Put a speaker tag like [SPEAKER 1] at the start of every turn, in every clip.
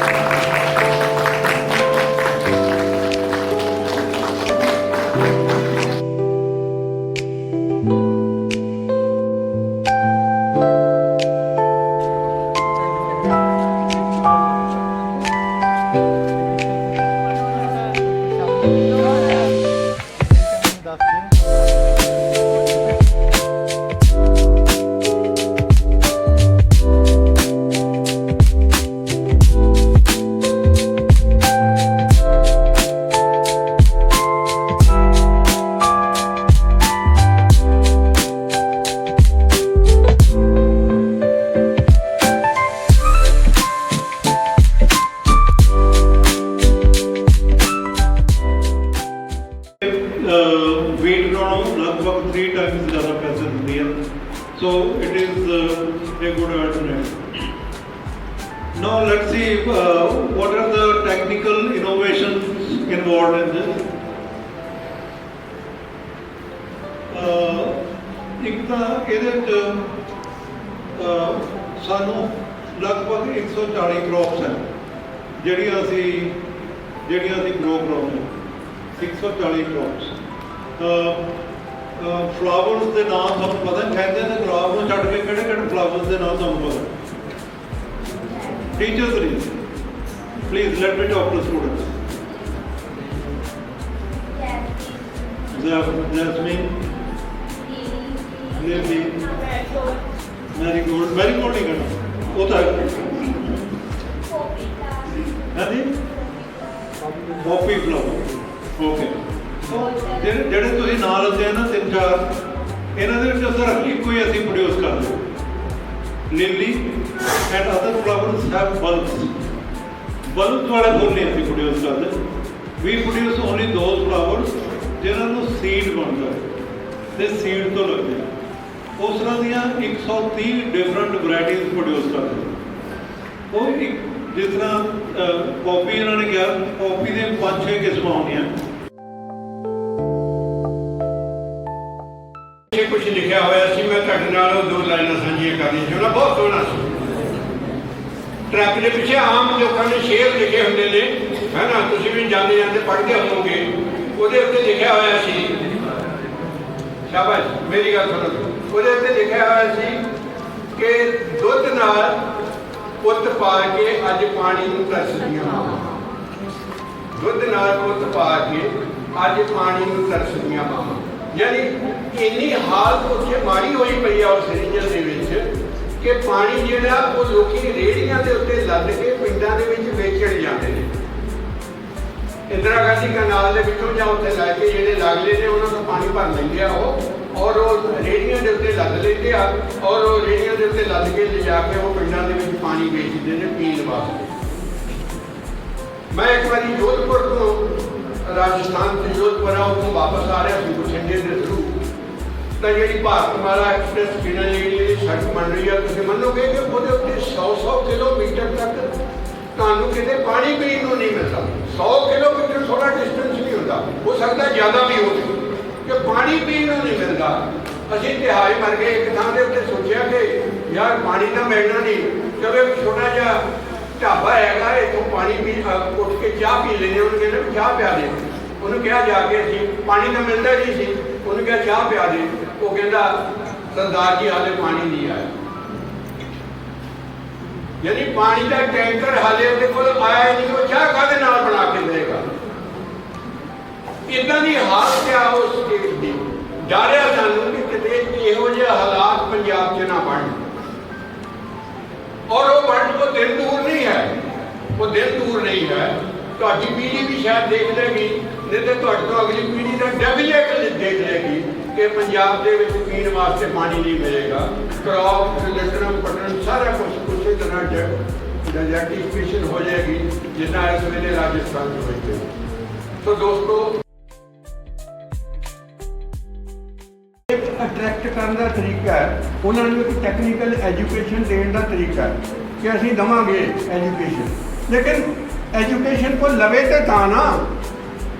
[SPEAKER 1] Gracias. ਨਾਲੋਂ ਲਗਭਗ 3 Times ਜ਼ਿਆਦਾ ਪੈਸੇ ਦਿੰਦੀ ਹੈ so it is a good alternative now let's see uh, what are the technical innovations involved in this uh, ਇੱਕ ਤਾਂ ਇਹਦੇ ਵਿੱਚ ਸਾਨੂੰ ਲਗਭਗ 140 ਕ੍ਰੌਪਸ ਹੈ ਜਿਹੜੀਆਂ ਅਸੀਂ ਜਿਹੜੀਆਂ ਅਸੀਂ ਗਰੋ ਕਰਾਉਂਦੇ ਹਾਂ 140 ਕ੍ਰੌਪਸ ਫਲਾਵਰਸ ਦੇ ਨਾਮ ਤੁਹਾਨੂੰ ਪਤਾ ਕਹਿੰਦੇ ਨੇ ਗੁਲਾਬ ਨੂੰ ਛੱਡ ਕੇ ਕਿਹੜੇ ਕਿਹੜੇ ਫਲਾਵਰਸ ਦੇ ਨਾਮ ਤੁਹਾਨੂੰ ਪਤਾ? ਟੀਚਰਸ ਰੀ please let me talk to students jasmine lily marigold marigold ਨਹੀਂ ਕਰਨਾ। ਉਹ ਤਾਂ ਹਾਂਜੀ? ਪੋਪੀ ਫਲਾਵਰ ਓਕੇ ਜਿਹੜੇ ਜਿਹੜੇ ਤੁਸੀਂ ਨਾਲ ਲੱਦੇ ਆ ਨਾ ਤਿੰਨ ਚਾਰ, ਇਹਨਾਂ ਦੇ ਵਿੱਚ ਸਿਰਫ ਇੱਕੋ ਹੀ ਅਸੀਂ ਪ੍ਰੋਡਿਊਸ ਕਰਦੇ ਹਾਂ। And other flowers have bulbs bulb ਵਾਲੇ ਫੁੱਲ ਨਹੀਂ ਅਸੀਂ ਪ੍ਰੋਡਿਊਸ ਕਰਦੇ। We produce only those flowers ਜਿਹਨਾਂ ਨੂੰ ਸੀਡ ਬਣਦਾ ਹੈ। ਤੇ ਸੀਡ ਤੋਂ ਲੱਗਦੇ ਉਸ ਤਰ੍ਹਾਂ ਦੀਆਂ 130 ਡਿਫਰੈਂਟ ਵੈਰਾਈਟੀਜ਼ ਪ੍ਰੋਡਿਊਸ ਕਰਦੇ ਉਹ ਇੱਕ ਜਿਸ ਤਰ੍ਹਾਂ ਕਾਫੀ ਇਹਨਾਂ ਨੇ ਕਿਹਾ ਕਾਫੀ ਦੇ ਪੰਜ ਛੇ ਕਿਸਮਾਂ ਹੁੰਦੀਆਂ
[SPEAKER 2] ਕੁਝ ਲਿਖਿਆ ਹੋਇਆ ਸੀ, ਮੈਂ ਤੁਹਾਡੇ ਨਾਲ ਉਹ ਦੋ ਲਾਈਨਾਂ ਸਾਂਝੀਆਂ ਕਰਨੀਆਂ ਸੀ ਬਹੁਤ ਸੋਹਣਾ ਸੀ। ਟਰੱਕ ਦੇ ਪਿੱਛੇ ਆਮ ਲੋਕਾਂ ਨੇ ਸ਼ੇਰ ਲਿਖੇ ਹੁੰਦੇ ਨੇ, ਹੈ ਨਾ, ਤੁਸੀਂ ਵੀ ਜਾਂਦੇ ਜਾਂਦੇ ਪੜ੍ਹਦੇ ਹੋਵੋਗੇ, ਉਹਦੇ ਉੱਤੇ ਲਿਖਿਆ ਹੋਇਆ ਸੀ, ਸ਼ਾਬਾਸ਼, ਮੇਰੀ ਗੱਲ ਸੁਣੋ। ਉਹਦੇ ਉੱਤੇ ਲਿਖਿਆ ਹੋਇਆ ਸੀ ਕਿ ਦੁੱਧ ਨਾਲ ਪੁੱਤ ਪਾ ਕੇ ਅੱਜ ਪਾਣੀ ਨੂੰ ਤਰਸਦੀਆਂ ਮਾਵਾਂ ਦੁੱਧ ਨਾਲ ਪੁੱਤ ਪਾ ਕੇ ਅੱਜ ਪਾਣੀ ਨੂੰ ਤਰਸਦੀਆਂ ਮਾਵਾਂ ਯਾਨੀ ਇੰਨੀ ਹਾਲਤ ਉੱਥੇ ਮਾੜੀ ਹੋਈ ਪਈ ਆ ਉਸ ਰੀਜਨ ਦੇ ਵਿੱਚ ਕਿ ਪਾਣੀ ਜਿਹੜਾ, ਉਹ ਲੋਕੀ ਰੇੜੀਆਂ ਦੇ ਉੱਤੇ ਲੱਦ ਕੇ ਪਿੰਡਾਂ ਦੇ ਵਿੱਚ ਵੇਚਣ ਜਾਂਦੇ ਨੇ। ਇੰਦਰਾ ਗਾਂਧੀ ਕਨਾਲ ਦੇ ਵਿੱਚੋਂ ਜਾਂ ਉੱਥੇ ਲੈ ਕੇ ਜਿਹੜੇ ਲਾਗਲੇ ਨੇ, ਉਹਨਾਂ ਤੋਂ ਪਾਣੀ ਭਰ ਲੈਂਦੇ ਆ ਉਹ, ਔਰ ਉਹ ਰੇੜੀਆਂ ਦੇ ਉੱਤੇ ਲੱਦ ਲੈਂਦੇ ਆ, ਔਰ ਉਹ ਰੇੜੀਆਂ ਦੇ ਉੱਤੇ ਲੱਦ ਕੇ ਲਿਜਾ ਕੇ ਉਹ ਪਿੰਡਾਂ ਦੇ ਵਿੱਚ ਪਾਣੀ ਵੇਚਦੇ ਨੇ ਪੀਣ ਵਾਸਤੇ। ਮੈਂ ਇੱਕ ਵਾਰੀ ਜੋਧਪੁਰ ਤੋਂ ਰਾਜਸਥਾਨ ਤੋਂ ਜੋਧਪੁਰ ਆ ਵਾਪਸ ਆ ਰਿਹਾ ਸੀ ਬਠਿੰਡੇ ਦੇ ਥਰੂ ਤਾਂ ਜਿਹੜੀ ਭਾਰਤਮਾਲਾ ਐਕਸਪ੍ਰੈਸ ਕਿਨਾਂ ਜਿਹੜੀ ਸੜਕ ਬਣ ਰਹੀ ਆ, ਤੁਸੀਂ ਮੰਨੋਗੇ ਕਿ ਉਹਦੇ ਉੱਤੇ 100-100 ਕਿਲੋਮੀਟਰ ਤੱਕ ਤੁਹਾਨੂੰ ਕਿਤੇ ਪਾਣੀ ਪੀਣ ਨੂੰ ਨਹੀਂ ਮਿਲਦਾ। 100 ਕਿਲੋਮੀਟਰ ਥੋੜਾ ਡਿਸਟੈਂਸ ਨਹੀਂ ਹੁੰਦਾ। ਹੋ ਸਕਦਾ ਜ਼ਿਆਦਾ ਵੀ ਹੋਵੇ। ਕਿ ਪਾਣੀ ਪੀਣ ਨੂੰ ਨਹੀਂ ਮਿਲਦਾ। ਅਸੀਂ ਤਿਹਾਈ ਮਰ ਗਏ, ਇੱਕ ਥਾਂ ਦੇ ਉੱਤੇ ਸੋਚਿਆ ਕਿ ਯਾਰ ਪਾਣੀ ਤਾਂ ਮਿਲਣਾ ਨਹੀਂ। ਚਲੋ ਛੋਟਾ ਜਿਹਾ ਢਾਬਾ ਹੈਗਾ ਇੱਥੋਂ ਪਾਣੀ ਪੀ ਅ, ਉੱਠ ਕੇ ਚਾਹ ਪੀ ਲੈਂਦੇ ਉਹਨੂੰ ਕਹਿੰਦੇ ਵੀ ਚਾਹ ਪਿਆ ਦੇ। ਉਹਨੂੰ ਕਿਹਾ ਜਾ ਕੇ ਅਸੀਂ ਪਾਣੀ ਤਾਂ ਮਿਲਦਾ ਨਹੀਂ ਸੀ ਉਹਨੂੰ ਕਿਹਾ ਚਾਹ ਪਿਆ ਦੇ। ਉਹ ਕਹਿੰਦਾ ਸਰਦਾਰ ਜੀ ਹਾਲੇ ਪਾਣੀ ਨਹੀਂ ਆਇਆ। ਯਾਨੀ ਪਾਣੀ ਦਾ ਟੈਂਕਰ ਹਾਲੇ ਉਹਦੇ ਕੋਲ ਆਇਆ ਹੀ ਨਹੀਂ ਉਹ ਚਾਹ ਕਾਹਦੇ ਨਾਲ ਬਣਾ ਕੇ ਦੇਗਾ ਇਦਾਂ ਦੀ ਹਾਲਤ ਆ ਉਸ ਸਟੇਟ ਦੀ। ਡਰਿਆ ਸਾਨੂੰ ਕਿ ਕਿਤੇ ਇਹੋ ਜਿਹੇ ਹਾਲਾਤ ਪੰਜਾਬ 'ਚ ਨਾ ਬਣ ਔਰ ਉਹ ਬਣ ਕੋ ਦਿਨ ਦੂਰ ਨਹੀਂ ਹੈ ਉਹ ਦਿਨ ਦੂਰ ਨਹੀਂ ਹੈ। ਤੁਹਾਡੀ ਪੀੜ੍ਹੀ ਵੀ ਸ਼ਾਇਦ ਦੇਖ ਲੇਗੀ ਨਹੀਂ ਤੇ ਤੁਹਾਡੇ ਤੋਂ ਅਗਲੀ ਪੀੜ੍ਹੀ ਦਾ ਡੈਫੀਨੇਟਲੀ ਦੇਖ ਲੇਗੀ ਕਿ ਪੰਜਾਬ ਦੇ ਵਿੱਚ ਪੀਣ ਵਾਸਤੇ ਪਾਣੀ ਨਹੀਂ ਮਿਲੇਗਾ। ਕ੍ਰੌਪ ਲਿਟਰਮ ਪਟਨ ਸਾਰਾ ਕੁਝ ਉਸੇ ਤਰ੍ਹਾਂ ਡੈਜ਼ਰਟੀਫਿਕੇਸ਼ਨ ਹੋ ਜਾਏਗੀ, ਜਿੰਨਾ ਇਸ ਵੇਲੇ ਰਾਜਸਥਾਨ 'ਚ ਹੋਈ ਸੋ ਦੋਸਤੋ ਉਹਨਾਂ ਨੂੰ ਇੱਕ ਟੈਕਨੀਕਲ ਐਜੂਕੇਸ਼ਨ ਦੇਣ ਦਾ ਤਰੀਕਾ ਹੈ ਕਿ ਅਸੀਂ ਦਵਾਂਗੇ ਐਜੂਕੇਸ਼ਨ ਲੇਕਿਨ ਐਜੂਕੇਸ਼ਨ ਕੋ ਲਵੇ ਤੇ ਤਾਂ ਨਾ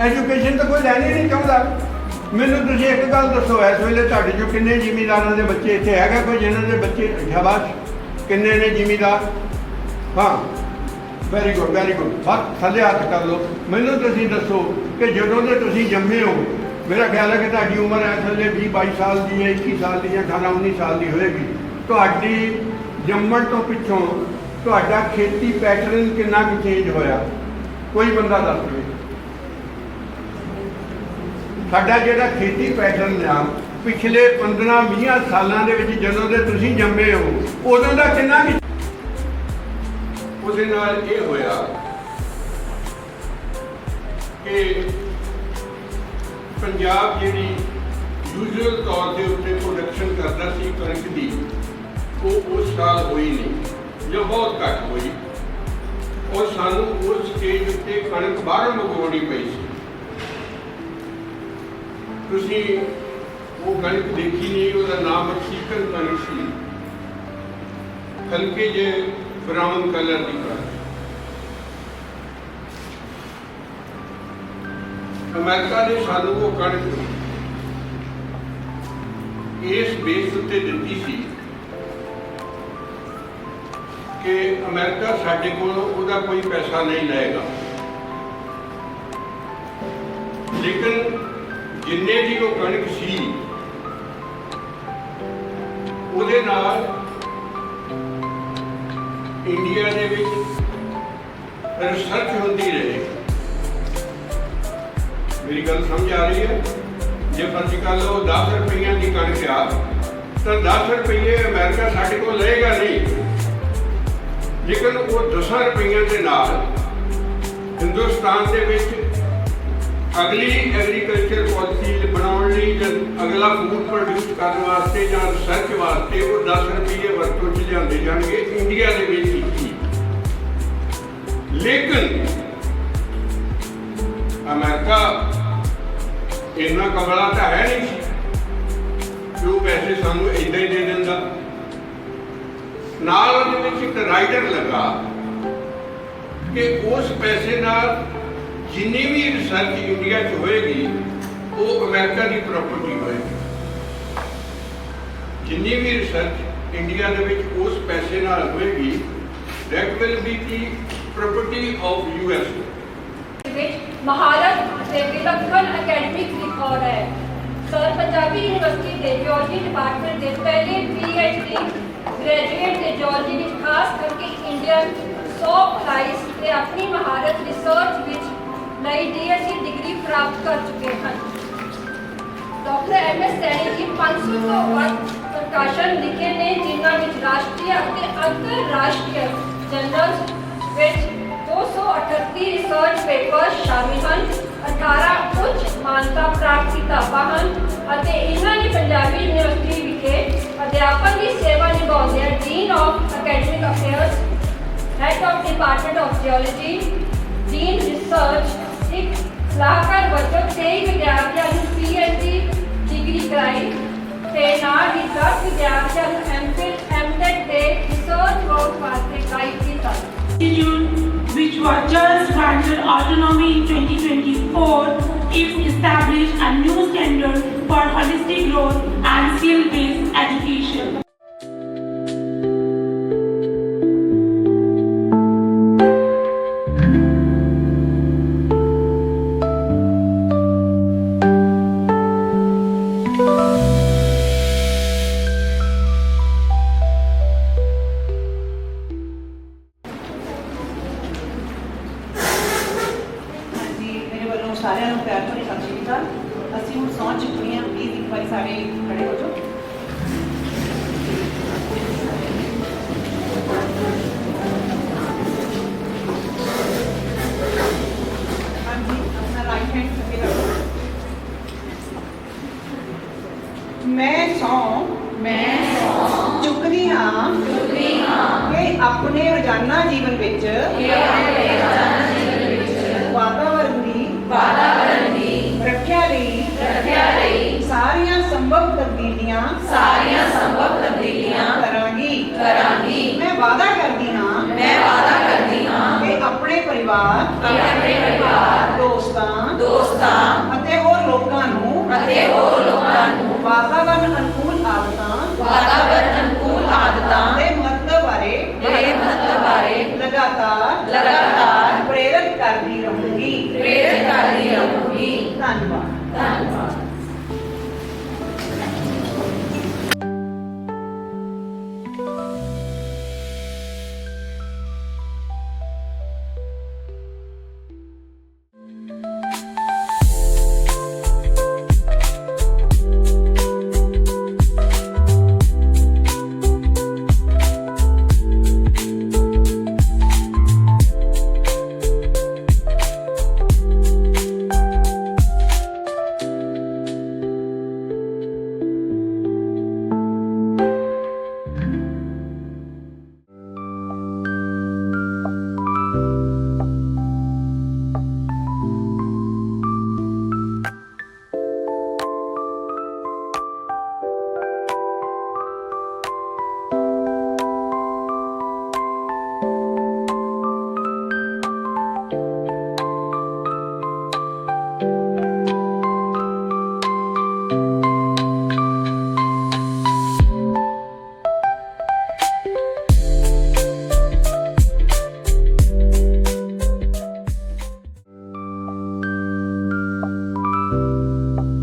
[SPEAKER 2] ਐਜੂਕੇਸ਼ਨ ਤਾਂ ਕੋਈ ਲੈਣੀ ਨਹੀਂ ਚਾਹੁੰਦਾ। ਮੈਨੂੰ ਤੁਸੀਂ ਇੱਕ ਗੱਲ ਦੱਸੋ, ਇਸ ਵੇਲੇ ਤੁਹਾਡੇ ਜੋ ਕਿੰਨੇ ਜ਼ਿਮੀਦਾਰਾਂ ਦੇ ਬੱਚੇ ਇੱਥੇ ਹੈਗਾ? ਕੋਈ ਜਿਹਨਾਂ ਦੇ ਬੱਚੇ ਸ਼ਾਬਾਸ਼। ਕਿੰਨੇ ਨੇ ਜ਼ਿਮੀਦਾਰ? ਹਾਂ। ਵੈਰੀ ਗੁੱਡ ਵੈਰੀ ਗੁੱਡ ਹੱਥ, ਥੱਲੇ ਹੱਥ ਕਰ ਲਓ। ਮੈਨੂੰ ਤੁਸੀਂ ਦੱਸੋ ਕਿ ਜਦੋਂ ਦੇ ਤੁਸੀਂ ਜੰਮੇ ਹੋ ਮੇਰਾ ਖਿਆਲ ਹੈ ਕਿ ਤੁਹਾਡੀ ਉਮਰ ਹੈ ਥੱਲੇ 20 22 ਸਾਲ ਦੀ ਹੈ 21 ਸਾਲ ਦੀ ਹੈ 18 19 ਸਾਲ ਦੀ ਹੋਏਗੀ। ਤੁਹਾਡੀ ਜੰਮਣ ਤੋਂ ਪਿੱਛੋਂ ਤੁਹਾਡਾ ਖੇਤੀ ਪੈਟਰਨ ਕਿੰਨਾ ਕੁ ਚੇਂਜ ਹੋਇਆ? ਕੋਈ ਬੰਦਾ ਦੱਸ ਦੇ ਸਾਡਾ ਜਿਹੜਾ ਖੇਤੀ ਪੈਟਰਨ ਆ, ਪਿਛਲੇ 15 20 ਸਾਲਾਂ ਦੇ ਵਿੱਚ ਜਦੋਂ ਦੇ ਤੁਸੀਂ ਜੰਮੇ ਹੋ, ਉਦੋਂ ਦਾ ਕਿੰਨਾ ਕੁ ਉਹਦੇ ਨਾਲ ਇਹ ਹੋਇਆ ਕਿ ਪੰਜਾਬ ਜਿਹੜੀ ਯੂਜੂਅਲ ਤੌਰ ਦੇ ਉੱਤੇ ਪ੍ਰੋਡਕਸ਼ਨ ਕਰਦਾ ਸੀ ਕਣਕ ਦੀ, ਉਹ ਉਸ ਸਾਲ ਹੋਈ ਨਹੀਂ, ਜਾਂ ਬਹੁਤ ਘੱਟ ਹੋਈ। ਔਰ ਸਾਨੂੰ ਉਸ ਸਟੇਜ ਉੱਤੇ ਕਣਕ ਬਾਹਰੋਂ ਮੰਗਵਾਉਣੀ ਪਈ ਸੀ। ਤੁਸੀਂ ਉਹ ਕਣਕ ਦੇਖੀ ਨਹੀਂ, ਉਹਦਾ ਨਾਮ ਅਕਸੀਕਨ ਕਣਕ ਸੀ। ਹਲਕੇ ਜੇ ਬ੍ਰਾਊਨ ਕਲਰ ਦੀ ਕਣਕ। ਅਮਰੀਕਾ ਨੇ ਸਾਨੂੰ ਉਹ ਕਣਕ ਇਸ ਬੇਸ ਉੱਤੇ ਦਿੱਤੀ ਸੀ ਕਿ ਅਮਰੀਕਾ ਸਾਡੇ ਕੋਲ ਉਹਦਾ ਕੋਈ ਪੈਸਾ ਨਹੀਂ ਲਏਗਾ। ਲੇਕਿਨ ਜਿੰਨੇ ਦੀ ਉਹ ਕਣਕ ਸੀ, ਉਹਦੇ ਨਾਲ ਇੰਡੀਆ ਦੇ ਵਿੱਚ ਰਿਸਰਚ ਹੁੰਦੀ ਰਹੇ। ਮੇਰੀ ਗੱਲ ਸਮਝ ਆ ਰਹੀ ਹੈ? ਜੇ ਅੱਜ ਕੱਲ੍ਹ ਉਹ 10 ਰੁਪਈਆਂ ਦੀ ਕਣਕ ਆ, ਤਾਂ 10 ਰੁਪਏ ਅਮਰੀਕਾ ਸਾਡੇ ਕੋਲ ਲਏਗਾ ਨਹੀਂ। ਲੇਕਿਨ ਉਹ 10 ਰੁਪਈਆਂ ਦੇ ਨਾਲ ਹਿੰਦੁਸਤਾਨ ਦੇ ਵਿੱਚ ਅਗਲੀ ਐਗਰੀਕਲਚਰ ਪਾਲਿਸੀ ਬਣਾਉਣ ਲਈ ਅਗਲਾ ਫੂਡ ਪ੍ਰੋਡਿਊਸ ਕਰਨ ਵਾਸਤੇ ਜਾਂ ਰਿਸਰਚ ਵਾਸਤੇ ਉਹ 10 ਰੁਪਏ ਵਰਤੋਂ ਚ ਲਿਆਉਂਦੇ ਜਾਣਗੇ ਇੰਡੀਆ ਦੇ ਵਿੱਚ ਹੀ। ਲੇਕਿਨ ਅਮਰੀਕਾ ਇੰਨਾ ਕਮਲਾ ਤਾਂ ਹੈ ਨਹੀਂ। ਸੀ ਕਿ ਉਹ ਪੈਸੇ ਸਾਨੂੰ ਇਦਾਂ ਹੀ ਦੇ ਦਿੰਦਾ? ਨਾਲ ਉਹਦੇ ਵਿੱਚ ਇੱਕ ਰਾਈਡਰ ਲੱਗਾ ਕਿ ਉਸ ਪੈਸੇ ਨਾਲ ਜਿੰਨੀ ਵੀ ਰਿਸਰਚ ਇੰਡੀਆ 'ਚ ਹੋਏਗੀ, ਉਹ ਅਮਰੀਕਾ ਦੀ ਪ੍ਰਾਪਰਟੀ ਹੋਏਗੀ। ਜਿੰਨੀ ਵੀ ਰਿਸਰਚ ਇੰਡੀਆ ਦੇ ਵਿੱਚ ਉਸ ਪੈਸੇ ਨਾਲ ਹੋਏਗੀ, that will be the property of US
[SPEAKER 3] ਵਿੱਚ ਮਹਾਰਤ ਤੇ ਵਿਲੱਖਣ ਅਕੈਡਮਿਕ ਰਿਕਾਰਡ ਹੈ। ਸਰ, ਪੰਜਾਬੀ ਯੂਨੀਵਰਸਿਟੀ ਦੇ ਜਿਓਲਜੀ ਡਿਪਾਰਟਮੈਂਟ ਦੇ ਪਹਿਲੇ ਪੀਐਚਡੀ ਗ੍ਰੈਜੂਏਟ ਦੇ ਵਿੱਚ, ਖਾਸ ਕਰਕੇ ਇੰਡੀਅਨ ਸੌਕ ਲਾਈਸ ਤੇ ਆਪਣੀ ਮਹਾਰਤ ਰਿਸਰਚ ਵਿੱਚ ਲਈ ਡੀਐਸਸੀ ਡਿਗਰੀ ਪ੍ਰਾਪਤ ਕਰ ਚੁੱਕੇ ਹਨ। ਡਾਕਟਰ ਐਮ ਐਸ ਸੈਣੀ ਜੀ 500 ਤੋਂ ਵੱਧ ਪ੍ਰਕਾਸ਼ਨ ਲਿਖੇ ਨੇ, ਜਿਨ੍ਹਾਂ ਵਿੱਚ ਰਾਸ਼ਟਰੀ ਅਤੇ ਅੰਤਰਰਾਸ਼ਟਰੀ ਜਰਨਲਸ ਵਿੱਚ 238 ਰਿਸਰਚ ਪੇਪਰ ਸ਼ਾਮਿਲ ਹਨ 18 ਉੱਚ ਮਾਨਤਾ ਪ੍ਰਾਪਤ ਕਿਤਾਬਾਂ ਹਨ ਅਤੇ ਇਹਨਾਂ ਨੇ ਪੰਜਾਬੀ ਯੂਨੀਵਰਸਿਟੀ ਵਿਖੇ ਅਧਿਆਪਨ ਦੀ ਸੇਵਾ ਨਿਭਾਉਂਦੇ dean of academic affairs head of department of geology dean research ਇੱਕ ਸਲਾਹਕਾਰ ਵਜੋਂ 23 ਵਿਦਿਆਰਥੀਆਂ ਨੂੰ ਪੀਐਚਡੀ ਡਿਗਰੀ ਕਰਾਈ ਤੇ ਨਾਲ ਹੀ 10 ਵਿਦਿਆਰਥੀਆਂ ਨੂੰ ਐਮਫਿਲ ਐਮਟੈਕ ਦੇ ਰਿਸਰਚ ਵਰਕ ਵਾਸਤੇ ਗਾਈਡ ਕੀਤਾ।
[SPEAKER 4] Institute, which was just granted autonomy in 2024, if established a new standard for holistic growth
[SPEAKER 5] ਸਾਰਿਆਂ ਨੂੰ ਪਿਆਰ ਭਰੀ ਸਤਿ ਸ਼੍ਰੀ ਅਕਾਲ। ਅਸੀਂ ਹੁਣ ਸਹੁੰ ਚੁੱਕਣੀ ਆ ਪਲੀਜ਼ ਇੱਕ ਵਾਰੀ ਸਾਰੇ ਖੜੇ ਹੋ ਜਾਓ। ਹਾਂਜੀ ਆਪਣਾ ਰਾਈਟ ਹੈਂਡ ਅੱਗੇ ਰੱਖੋ। ਮੈਂ ਸਹੁੰ ਮੈਂ ਸਹੁੰ ਵਾਤਾਵਰਣ ਦੀ ਰੱਖਿਆ ਲਈ ਰੱਖਿਆ ਲਈ ਸਾਰੀਆਂ ਸੰਭਵ ਤਬਦੀਲੀਆਂ
[SPEAKER 6] ਸਾਰੀਆਂ ਸੰਭਵ ਤਬਦੀਲੀਆਂ
[SPEAKER 5] ਕਰਾਂਗੀ।
[SPEAKER 6] ਕਰਾਂਗੀ।
[SPEAKER 5] ਮੈਂ ਵਾਅਦਾ ਕਰਦੀ ਹਾਂ
[SPEAKER 6] ਮੈਂ ਵਾਅਦਾ ਕਰਦੀ ਹਾਂ
[SPEAKER 5] ਕਿ ਆਪਣੇ ਪਰਿਵਾਰ
[SPEAKER 6] ਆਪਣੇ ਪਰਿਵਾਰ
[SPEAKER 5] ਦੋਸਤਾਂ
[SPEAKER 6] ਦੋਸਤਾਂ
[SPEAKER 5] ਅਤੇ ਹੋਰ ਲੋਕਾਂ ਨੂੰ
[SPEAKER 6] ਅਤੇ ਹੋਰ ਲੋਕਾਂ ਨੂੰ
[SPEAKER 5] ਵਾਤਾਵਰਣ thank you